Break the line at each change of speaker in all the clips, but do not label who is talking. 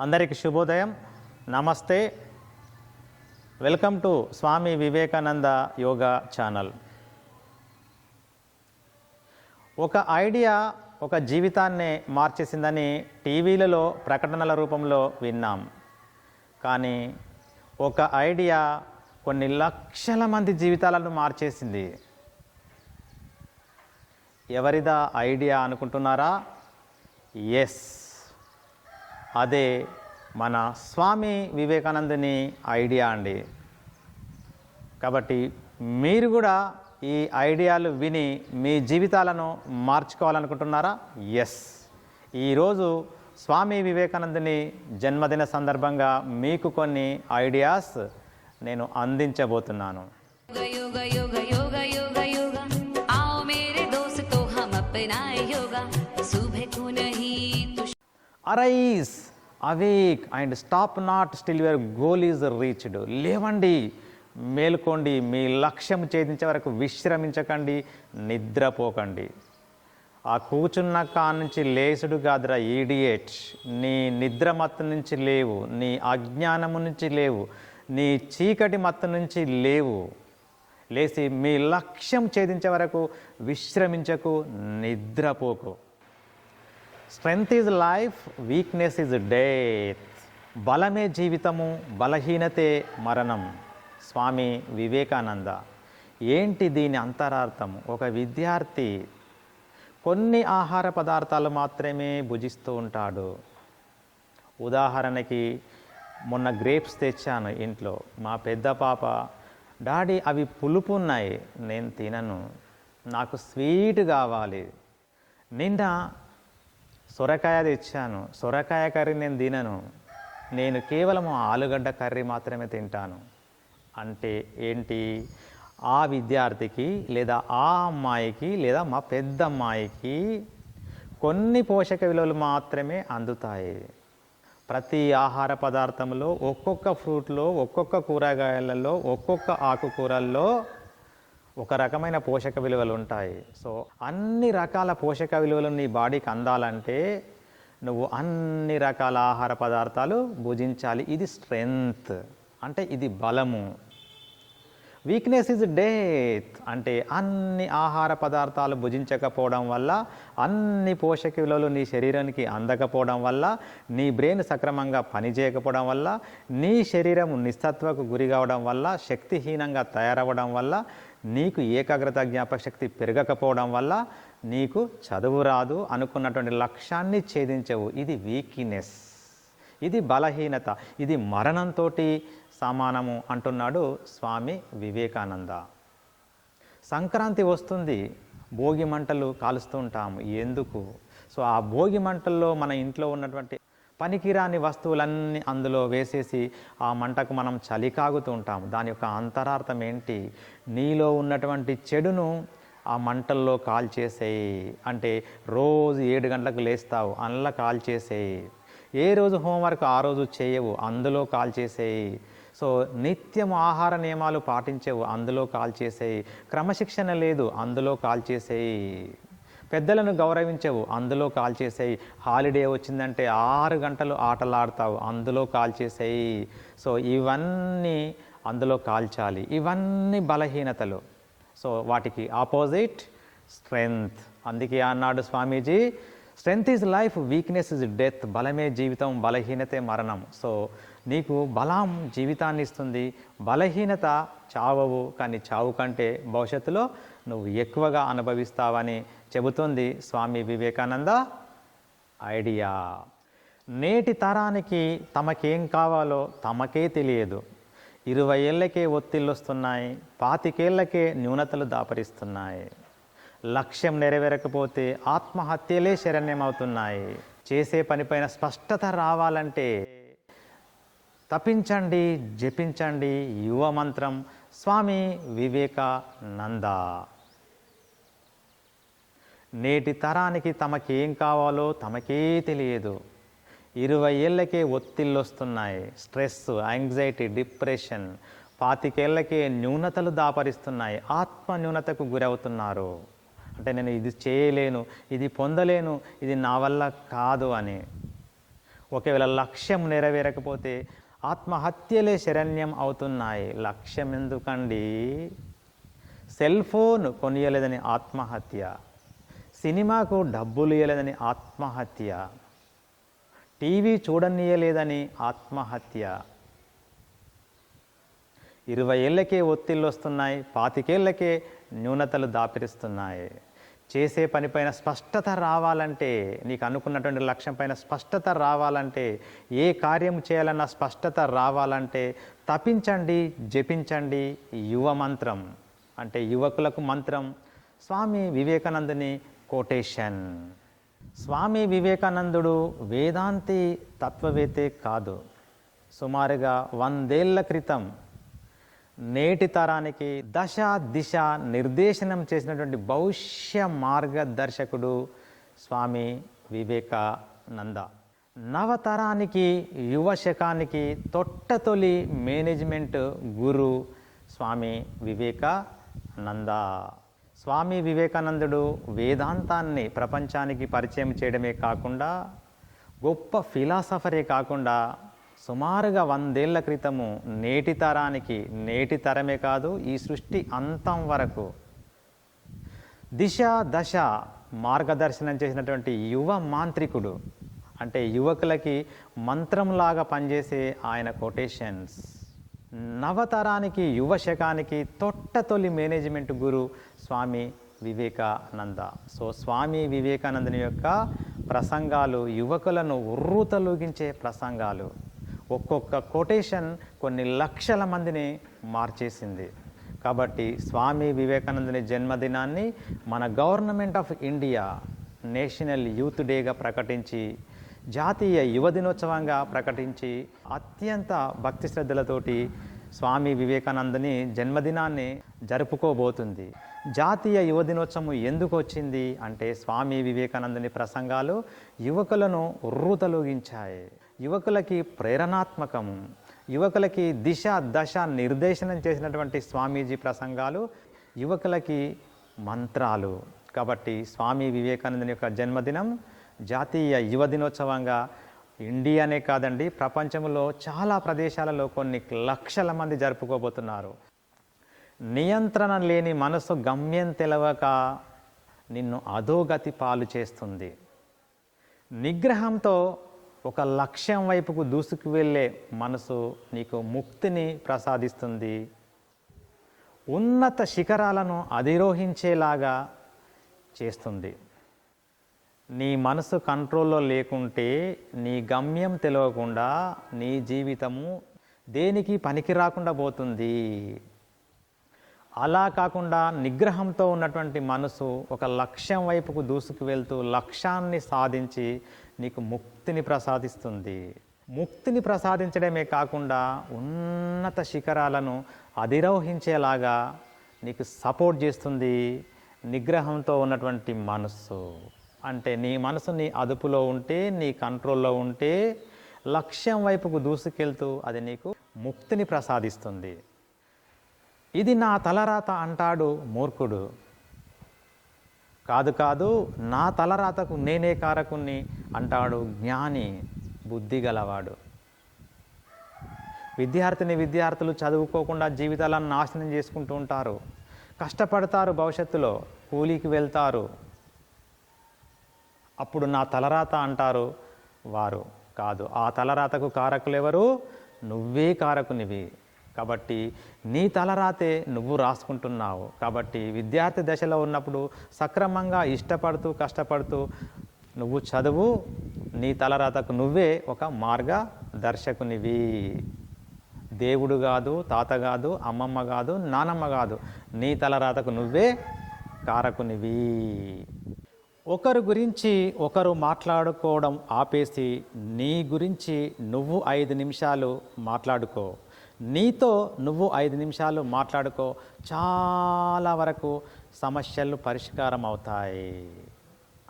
అందరికి శుభోదయం. నమస్తే. Welcome to Swami Vivekananda yoga channel. ఒక ఐడియా ఒక జీవితాన్నే మార్చేసిందని టీవీలలో ప్రకటనల రూపంలో విన్నాం. కానీ ఒక ఐడియా కొన్ని లక్షల మంది జీవితాలను మార్చేసింది. ఎవరిదా ఐడియా అనుకుంటున్నారా? ఎస్ అదే మన స్వామి వివేకానందుని ఐడియా అండి. కాబట్టి మీరు కూడా ఈ ఐడియాలు విని మీ జీవితాలను మార్చుకోవాలనుకుంటున్నారా? ఎస్ ఈరోజు స్వామి వివేకానందుని జన్మదిన సందర్భంగా మీకు కొన్ని ఐడియాస్ నేను అందించబోతున్నాను. Arise awake and stop not still your goal is reached లేవండి మేల్కోండి మీ లక్ష్యం ఛేదించే వరకు విశ్రమించకండి నిద్రపోకండి. ఆ కూర్చున్న కా నుంచి లేసుడు కాదురా ఈడియట్ నీ నిద్ర మత్తు నుంచి లేవు నీ అజ్ఞానము నుంచి లేవు నీ చీకటి మత్తు నుంచి లేవు. లేచి మీ లక్ష్యం ఛేదించే వరకు విశ్రమించకు నిద్రపోకు. Strength is life weakness is death. బలమే జీవితము బలహీనతే మరణం. స్వామి వివేకానంద ఏంటి దీని అంతరార్థం? ఒక విద్యార్థి కొన్ని ఆహార పదార్థాలు మాత్రమే భుజిస్తూ ఉంటాడు. ఉదాహరణకి మొన్న గ్రేప్స్ తెచ్చాను ఇంట్లో. మా పెద్ద పాప డాడీ అవి పులుపు ఉన్నాయి నేను తినను. నాకు స్వీట్ కావాలి. నిన్న సొరకాయ తెచ్చాను. సొరకాయ కర్రీ నేను తినను. నేను కేవలం ఆలుగడ్డ కర్రీ మాత్రమే తింటాను. అంటే ఏంటి? ఆ విద్యార్థికి లేదా ఆ అమ్మాయికి లేదా మా పెద్ద అమ్మాయికి కొన్ని పోషక విలువలు మాత్రమే అందుతాయి. ప్రతి ఆహార పదార్థంలో ఒక్కొక్క ఫ్రూట్లో ఒక్కొక్క కూరగాయలలో ఒక్కొక్క ఆకుకూరల్లో ఒక రకమైన పోషక విలువలు ఉంటాయి. సో అన్ని రకాల పోషక విలువలు నీ బాడీకి అందాలంటే నువ్వు అన్ని రకాల ఆహార పదార్థాలు భుజించాలి. ఇది స్ట్రెంగ్త్. అంటే ఇది బలము. Weakness is death. అంటే అన్ని ఆహార పదార్థాలు భుజించకపోవడం వల్ల అన్ని పోషక విలువలు నీ శరీరానికి అందకపోవడం వల్ల నీ బ్రెయిన్ సక్రమంగా పనిచేయకపోవడం వల్ల నీ శరీరం నిస్తత్వకు గురి కావడం వల్ల శక్తిహీనంగా తయారవ్వడం వల్ల నీకు ఏకాగ్రత జ్ఞాపకశక్తి పెరగకపోవడం వల్ల నీకు చదువు రాదు అనుకున్నటువంటి లక్ష్యాన్ని ఛేదించవు. ఇది వీక్నెస్ ఇది బలహీనత. ఇది మరణంతో సమానము అంటున్నాడు స్వామి వివేకానంద. సంక్రాంతి వస్తుంది భోగి మంటలు కాలుస్తూ ఉంటాము. ఎందుకు? సో ఆ భోగి మంటల్లో మన ఇంట్లో ఉన్నటువంటి పనికిరాని వస్తువులన్నీ అందులో వేసేసి ఆ మంటకు మనం చలి కాగుతూ ఉంటాము. దాని యొక్క అంతరార్థం ఏంటి? నీలో ఉన్నటువంటి చెడును ఆ మంటల్లో కాల్ చేసేయి అంటే రోజు ఏడు గంటలకు లేస్తావు అందులో కాల్ చేసేయి ఏ రోజు హోంవర్క్ ఆ రోజు చేయవు అందులో కాల్ చేసేయి సో నిత్యం ఆహార నియమాలు పాటించవు అందులో కాల్ చేసేయి క్రమశిక్షణ లేదు అందులో కాల్ చేసేయి పెద్దలను గౌరవించవు. అందులో కాల్ చేసేయి. హాలిడే వచ్చిందంటే ఆరు గంటలు ఆటలాడతావు. అందులో కాల్ చేసేయి. సో ఇవన్నీ అందులో కాల్చాలి. ఇవన్నీ బలహీనతలు. సో వాటికి ఆపోజిట్ స్ట్రెంగ్త్. అందుకే అన్నాడు Swamiji strength is life weakness is death. బలమే జీవితం బలహీనతే మరణం. సో నీకు బలం జీవితాన్ని ఇస్తుంది. బలహీనత చావవు. కానీ చావు కంటే భవిష్యత్తులో నువ్వు ఎక్కువగా అనుభవిస్తావని చెబుతుంది స్వామి వివేకానంద ఐడియా. నేటి తరానికి తమకేం కావాలో తమకే తెలియదు. ఇరవై ఏళ్ళకే ఒత్తిళ్ళు వస్తున్నాయి పాతికేళ్ళకే న్యూనతలు దాపరిస్తున్నాయి. లక్ష్యం నెరవేరకపోతే ఆత్మహత్యలే శరణ్యమవుతున్నాయి. చేసే పనిపైన స్పష్టత రావాలంటే తపించండి జపించండి యువ మంత్రం స్వామి వివేకానంద. నేటి తరానికి తమకేం కావాలో తమకే తెలియదు. ఇరవై ఏళ్ళకే ఒత్తిళ్ళు వస్తున్నాయి స్ట్రెస్ యాంగ్జైటీ డిప్రెషన్ పాతికేళ్ళకే న్యూనతలు దాపరిస్తున్నాయి. ఆత్మ న్యూనతకు గురవుతున్నారు. అంటే నేను ఇది చేయలేను ఇది పొందలేను ఇది నా వల్ల కాదు అని. ఒకవేళ లక్ష్యం నెరవేరకపోతే ఆత్మహత్యలే శరణ్యం అవుతున్నాయి. లక్ష్యం ఎందుకండి సెల్ ఫోన్ కొనియలేదని ఆత్మహత్య. సినిమాకు డబ్బులు ఇవ్వలేదని ఆత్మహత్య. టీవీ చూడనీయలేదని ఆత్మహత్య. ఇరవై ఏళ్ళకే ఒత్తిళ్ళు వస్తున్నాయి పాతికేళ్ళకే న్యూనతలు దాపిరిస్తున్నాయి. చేసే పనిపైన స్పష్టత రావాలంటే నీకు అనుకున్నటువంటి లక్ష్యం పైన స్పష్టత రావాలంటే ఏ కార్యం చేయాలన్న స్పష్టత రావాలంటే తపించండి జపించండి యువ మంత్రం. అంటే యువకులకు మంత్రం. స్వామి వివేకానందుని కోటేషన్ స్వామి వివేకానందుడు వేదాంతి తత్వవేత్తే కాదు. సుమారుగా వందేళ్ళ క్రితం నేటి తరానికి దశ దిశ నిర్దేశనం చేసినటువంటి భవిష్య మార్గదర్శకుడు స్వామి వివేకానంద. నవతరానికి యువ శకానికి తొట్టతొలి మేనేజ్మెంట్ గురు స్వామి వివేకానంద. స్వామి వివేకానందుడు వేదాంతాన్ని ప్రపంచానికి పరిచయం చేయడమే కాకుండా గొప్ప ఫిలాసఫరే కాకుండా సుమారుగా వందేళ్ళ క్రితము నేటి తరానికి నేటి తరమే కాదు ఈ సృష్టి అంతం వరకు దిశ దశ మార్గదర్శనం చేసినటువంటి యువ మాంత్రికుడు అంటే యువకులకి మంత్రంలాగా పనిచేసే ఆయన కొటేషన్స్. నవతరానికి యువ శకానికి తొట్టతొలి management guru Swami Vivekananda. So Swami వివేకానందని యొక్క ప్రసంగాలు యువకులను ఉర్రూతలూగించే ప్రసంగాలు. ఒక్కొక్క కొటేషన్ కొన్ని లక్షల మందిని మార్చేసింది. కాబట్టి స్వామి వివేకానందని జన్మదినాన్ని మన government of India national youth డేగా ప్రకటించి జాతీయ యువ దినోత్సవంగా ప్రకటించి అత్యంత భక్తి శ్రద్ధలతోటి స్వామి వివేకానందని జన్మదినాన్ని జరుపుకోబోతుంది. జాతీయ యువ దినోత్సవం ఎందుకు వచ్చింది అంటే స్వామి వివేకానందని ప్రసంగాలు యువకులను ఉర్రూతలూగించాయి యువకులకి ప్రేరణాత్మకము యువకులకి దిశ దశ నిర్దేశనం చేసినటువంటి స్వామీజీ ప్రసంగాలు యువకులకి మంత్రాలు. కాబట్టి స్వామి వివేకానందని యొక్క జన్మదినం జాతీయ యువ దినోత్సవంగా ఇండియానే కాదండి ప్రపంచంలో చాలా ప్రదేశాలలో కొన్ని లక్షల మంది జరుపుకోబోతున్నారు. నియంత్రణ లేని మనసు గమ్యం తెలవక నిన్ను అధోగతి పాలు చేస్తుంది. నిగ్రహంతో ఒక లక్ష్యం వైపుకు దూసుకు వెళ్ళే మనసు నీకు ముక్తిని ప్రసాదిస్తుంది. ఉన్నత శిఖరాలను అధిరోహించేలాగా చేస్తుంది. నీ మనసు కంట్రోల్లో లేకుంటే నీ గమ్యం తెలియకుండా నీ జీవితము దేనికి పనికి రాకుండా పోతుంది? అలా కాకుండా నిగ్రహంతో ఉన్నటువంటి మనసు ఒక లక్ష్యం వైపుకు దూసుకు వెళ్తూ లక్ష్యాన్ని సాధించి నీకు ముక్తిని ప్రసాదిస్తుంది. ముక్తిని ప్రసాదించడమే కాకుండా ఉన్నత శిఖరాలను అధిరోహించేలాగా నీకు సపోర్ట్ చేస్తుంది నిగ్రహంతో ఉన్నటువంటి మనస్సు. అంటే నీ మనసు నీ అదుపులో ఉంటే నీ కంట్రోల్లో ఉంటే లక్ష్యం వైపుకు దూసుకెళ్తూ అది నీకు ముక్తిని ప్రసాదిస్తుంది. ఇది నా తలరాత అంటాడు మూర్ఖుడు. కాదు కాదు నా తలరాతకు నేనే కారకుణ్ణి అంటాడు జ్ఞాని బుద్ధి గలవాడు విద్యార్థిని విద్యార్థులు చదువుకోకుండా జీవితాలను నాశనం చేసుకుంటూ ఉంటారు. కష్టపడతారు భవిష్యత్తులో కూలీకి వెళ్తారు. అప్పుడు నా తలరాత అంటారు వారు. కాదు ఆ తలరాతకు కారకులు ఎవరు నువ్వే కారకునివి. కాబట్టి నీ తలరాతే నువ్వు రాసుకుంటున్నావు. కాబట్టి విద్యార్థి దశలో ఉన్నప్పుడు సక్రమంగా ఇష్టపడుతూ కష్టపడుతూ నువ్వు చదువు నీ తలరాతకు నువ్వే ఒక మార్గదర్శకునివి దేవుడు కాదు తాత కాదు అమ్మమ్మ కాదు నానమ్మ కాదు నీ తలరాతకు నువ్వే కారకునివి. ఒకరు గురించి ఒకరు మాట్లాడుకోవడం ఆపేసి నీ గురించి నువ్వు ఐదు నిమిషాలు మాట్లాడుకో. నీతో నువ్వు ఐదు నిమిషాలు మాట్లాడుకో చాలా వరకు సమస్యలు పరిష్కారం అవుతాయి.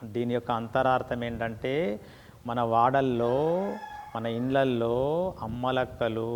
దీని యొక్క అంతరార్థం ఏంటంటే మన వాడల్లో మన ఇండ్లల్లో అమ్మలక్కలు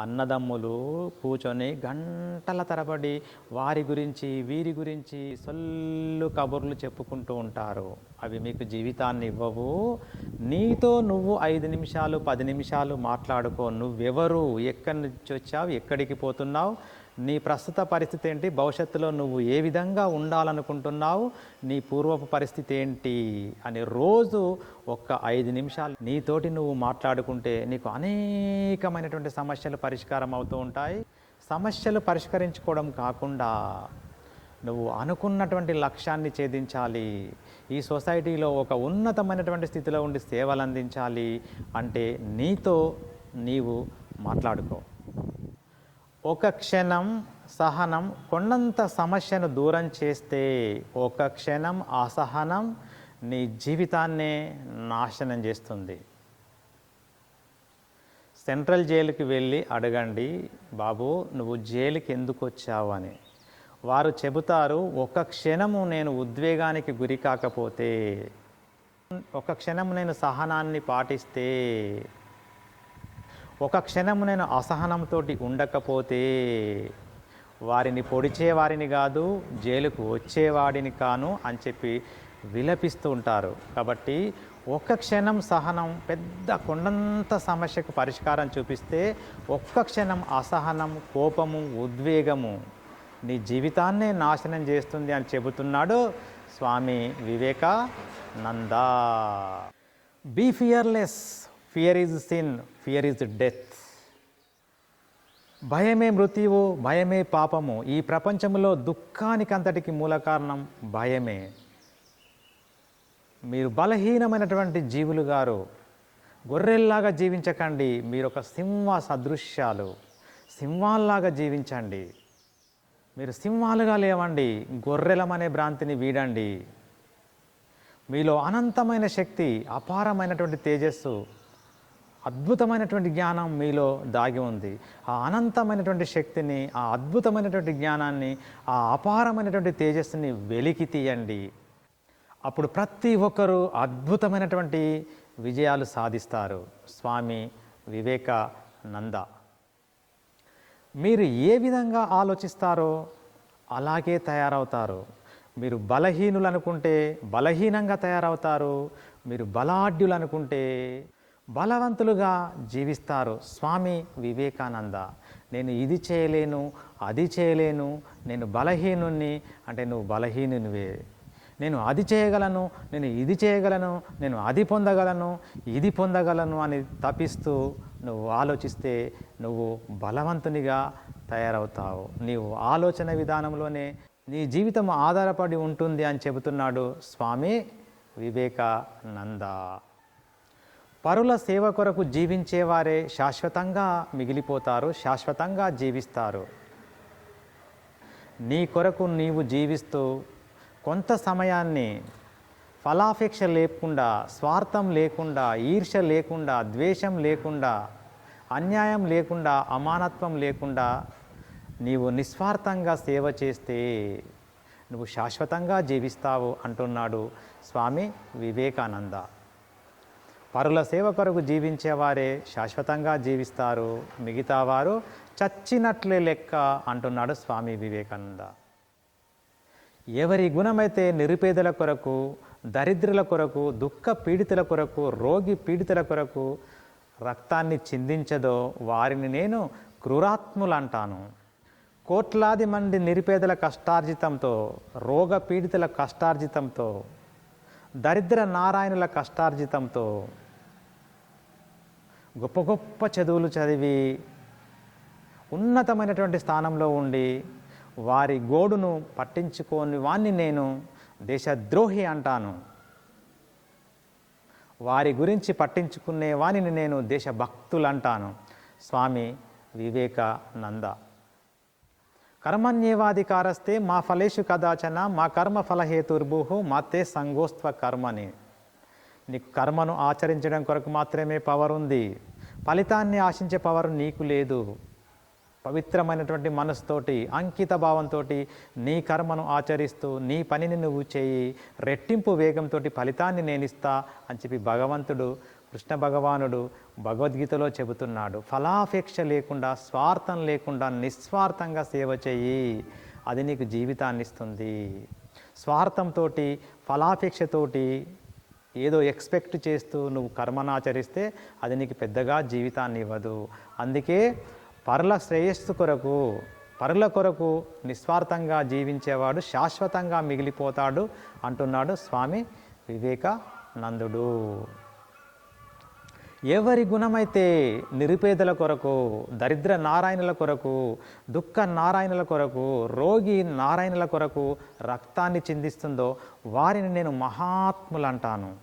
అన్నదమ్ములు కూర్చొని గంటల తరబడి వారి గురించి వీరి గురించి సొల్లు కబుర్లు చెప్పుకుంటూ ఉంటారు. అవి మీకు జీవితాన్ని ఇవ్వవు. నీతో నువ్వు ఐదు నిమిషాలు పది నిమిషాలు మాట్లాడుకో. నువ్వెవరు? ఎక్కడి నుంచి వచ్చావు? ఎక్కడికి పోతున్నావు? నీ ప్రస్తుత పరిస్థితి ఏంటి? భవిష్యత్తులో నువ్వు ఏ విధంగా ఉండాలనుకుంటున్నావు? నీ పూర్వపు పరిస్థితి ఏంటి? అని రోజు ఒక్క ఐదు నిమిషాలు నీతోటి నువ్వు మాట్లాడుకుంటే నీకు అనేకమైనటువంటి సమస్యలు పరిష్కారం అవుతూ ఉంటాయి. సమస్యలు పరిష్కరించుకోవడం కాకుండా నువ్వు అనుకున్నటువంటి లక్ష్యాన్ని ఛేదించాలి. ఈ సొసైటీలో ఒక ఉన్నతమైనటువంటి స్థితిలో ఉండి సేవలు అందించాలి అంటే నీతో నీవు మాట్లాడుకో. ఒక క్షణం సహనం కొండంత సమస్యను దూరం చేస్తే ఒక క్షణం అసహనం నీ జీవితాన్నే నాశనం చేస్తుంది. సెంట్రల్ జైలుకి వెళ్ళి అడగండి బాబు నువ్వు జైలుకి ఎందుకు వచ్చావు అని. వారు చెబుతారు ఒక క్షణము నేను ఉద్వేగానికి గురి కాకపోతే ఒక క్షణం నేను సహనాన్ని పాటిస్తే ఒక క్షణము నేను అసహనంతో ఉండకపోతే వారిని పొడిచేవారిని కాదు జైలుకు వచ్చేవాడిని కాను అని చెప్పి విలపిస్తూ ఉంటారు. కాబట్టి ఒక్క క్షణం సహనం పెద్ద కొండంత సమస్యకు పరిష్కారం చూపిస్తే ఒక్క క్షణం అసహనం కోపము ఉద్వేగము నీ జీవితాన్నే నాశనం చేస్తుంది అని చెబుతున్నాడు Swami Vivekananda. Be fearless fear is sin fear is death భయమే మృత్యువు భయమే పాపము ఈ ప్రపంచంలో దుఃఖానికి అంతటికి మూల కారణం భయమే. మీరు బలహీనమైనటువంటి జీవులు గారు గొర్రెల్లాగా జీవించకండి మీరు ఒక సింహ సదృశ్యాలు. సింహాల్లాగా జీవించండి. మీరు సింహాలుగా లేవండి గొర్రెలమనే భ్రాంతిని వీడండి. మీలో అనంతమైన శక్తి అపారమైనటువంటి తేజస్సు అద్భుతమైనటువంటి జ్ఞానం మీలో దాగి ఉంది. ఆ అనంతమైనటువంటి శక్తిని ఆ అద్భుతమైనటువంటి జ్ఞానాన్ని ఆ అపారమైనటువంటి తేజస్సుని వెలికి తీయండి. అప్పుడు ప్రతి ఒక్కరూ అద్భుతమైనటువంటి విజయాలు సాధిస్తారు. స్వామి వివేకానంద. మీరు ఏ విధంగా ఆలోచిస్తారో అలాగే తయారవుతారు. మీరు బలహీనులు అనుకుంటే బలహీనంగా తయారవుతారు. మీరు బలాఢ్యులు అనుకుంటే బలవంతులుగా జీవిస్తారు స్వామి వివేకానంద. నేను ఇది చేయలేను అది చేయలేను నేను బలహీనుణ్ణి అంటే నువ్వు బలహీనునివే. నేను అది చేయగలను నేను ఇది చేయగలను నేను అది పొందగలను ఇది పొందగలను అని తపిస్తూ నువ్వు ఆలోచిస్తే నువ్వు బలవంతునిగా తయారవుతావు. నీవు ఆలోచన విధానంలోనే నీ జీవితం ఆధారపడి ఉంటుంది అని చెబుతున్నాడు స్వామి వివేకానంద. పరుల సేవ కొరకు జీవించేవారే శాశ్వతంగా మిగిలిపోతారు శాశ్వతంగా జీవిస్తారు. నీ కొరకు నీవు జీవిస్తూ కొంత సమయాన్ని ఫలాపేక్ష లేకుండా స్వార్థం లేకుండా ఈర్ష లేకుండా ద్వేషం లేకుండా అన్యాయం లేకుండా అమానత్వం లేకుండా నీవు నిస్వార్థంగా సేవ చేస్తే నువ్వు శాశ్వతంగా జీవిస్తావు అంటున్నాడు స్వామి వివేకానంద. పరుల సేవ కొరకు జీవించేవారే శాశ్వతంగా జీవిస్తారు. మిగతా వారు చచ్చినట్లే లెక్క అంటున్నాడు స్వామి వివేకానంద. ఎవరి గుణమైతే నిరుపేదల కొరకు దరిద్రుల కొరకు దుఃఖ పీడితుల కొరకు రోగి పీడితుల కొరకు రక్తాన్ని చిందించదో వారిని నేను క్రూరాత్ములు అంటాను కోట్లాది మంది నిరుపేదల కష్టార్జితంతో రోగ పీడితుల కష్టార్జితంతో దరిద్ర నారాయణుల కష్టార్జితంతో గొప్ప గొప్ప చదువులు చదివి ఉన్నతమైనటువంటి స్థానంలో ఉండి వారి గోడును పట్టించుకోని వాణ్ణి నేను దేశద్రోహి అంటాను. వారి గురించి పట్టించుకునే వాణిని నేను దేశభక్తులు అంటాను స్వామి వివేకానంద. కర్మణ్యేవాధికారస్తే మా ఫలేషు కదాచన మా కర్మ ఫలహేతుర్భు మాతే సంగోస్త్వ కర్మని. నీకు కర్మను ఆచరించడం కొరకు మాత్రమే పవర్ ఉంది. ఫలితాన్ని ఆశించే పవర్ నీకు లేదు. పవిత్రమైనటువంటి మనసుతోటి అంకిత భావంతో నీ కర్మను ఆచరిస్తూ నీ పనిని నువ్వు చేయి రెట్టింపు వేగంతో ఫలితాన్ని నేను అని చెప్పి భగవంతుడు కృష్ణ భగవానుడు భగవద్గీతలో చెబుతున్నాడు ఫలాపేక్ష లేకుండా స్వార్థం లేకుండా నిస్వార్థంగా సేవ చెయ్యి అది నీకు జీవితాన్ని ఇస్తుంది. స్వార్థంతో ఫలాపేక్షతోటి ఏదో ఎక్స్పెక్ట్ చేస్తూ నువ్వు కర్మనాచరిస్తే అది నీకు పెద్దగా జీవితాన్ని ఇవ్వదు. అందుకే పరుల శ్రేయస్సు కొరకు పరుల కొరకు నిస్వార్థంగా జీవించేవాడు శాశ్వతంగా మిగిలిపోతాడు అంటున్నాడు స్వామి వివేకానందుడు. ఎవరి గుణమైతే నిరుపేదల కొరకు దరిద్ర నారాయణుల కొరకు దుఃఖ నారాయణుల కొరకు రోగి నారాయణుల కొరకు రక్తాన్ని చిందిస్తుందో వారిని నేను మహాత్ములు అంటాను.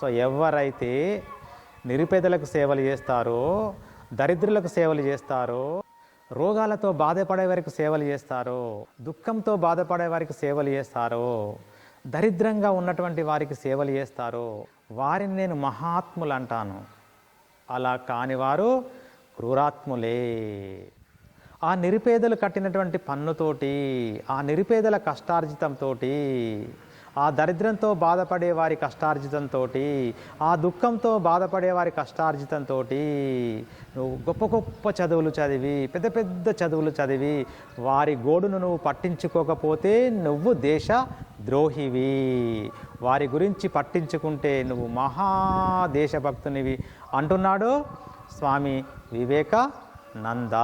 సో ఎవరైతే నిరుపేదలకు సేవలు చేస్తారో దరిద్రులకు సేవలు చేస్తారో రోగాలతో బాధపడే వారికి సేవలు చేస్తారో దుఃఖంతో బాధపడే వారికి సేవలు చేస్తారో దరిద్రంగా ఉన్నటువంటి వారికి సేవలు చేస్తారో వారిని నేను మహాత్ములు అంటాను. అలా కానివారు క్రూరాత్ములే. ఆ నిరుపేదలు కట్టినటువంటి పన్నుతోటి ఆ నిరుపేదల కష్టార్జితంతో ఆ దరిద్రంతో బాధపడే వారి కష్టార్జితంతో ఆ దుఃఖంతో బాధపడే వారి కష్టార్జితంతో నువ్వు గొప్ప గొప్ప చదువులు చదివి పెద్ద పెద్ద చదువులు చదివి వారి గోడును నువ్వు పట్టించుకోకపోతే నువ్వు దేశ ద్రోహివి. వారి గురించి పట్టించుకుంటే నువ్వు మహా దేశభక్తునివి. అంటున్నాడు స్వామి వివేకానంద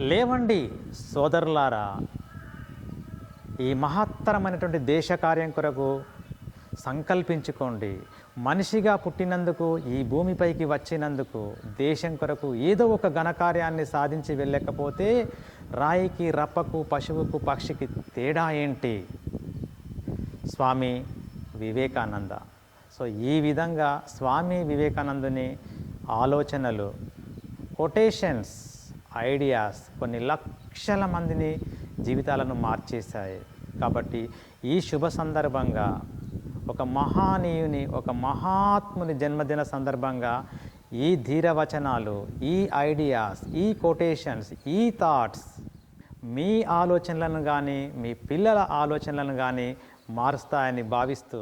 లేవండి సోదరులారా ఈ మహత్తరమైనటువంటి దేశ కార్యం కొరకు సంకల్పించుకోండి. మనిషిగా పుట్టినందుకు ఈ భూమిపైకి వచ్చినందుకు దేశం కొరకు ఏదో ఒక ఘనకార్యాన్ని సాధించి వెళ్ళకపోతే రాయికి రప్పకు పశువుకు పక్షికి తేడా ఏంటి? స్వామి వివేకానంద. సో ఈ విధంగా స్వామి వివేకానందుని ఆలోచనలు కొటేషన్స్ ఐడియాస్ కొన్ని లక్షల మందిని జీవితాలను మార్చేశాయి. కాబట్టి ఈ శుభ సందర్భంగా ఒక మహానీయుని ఒక మహాత్ముని జన్మదిన సందర్భంగా ఈ ధీరవచనాలు ఈ ఐడియాస్ ఈ కొటేషన్స్ ఈ థాట్స్ మీ ఆలోచనలను కానీ మీ పిల్లల ఆలోచనలను కానీ మారుస్తాయని భావిస్తూ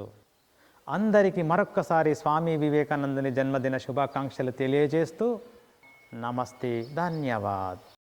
అందరికీ మరొక్కసారి స్వామి వివేకానందుని జన్మదిన శుభాకాంక్షలు తెలియజేస్తూ నమస్తే ధన్యవాద్.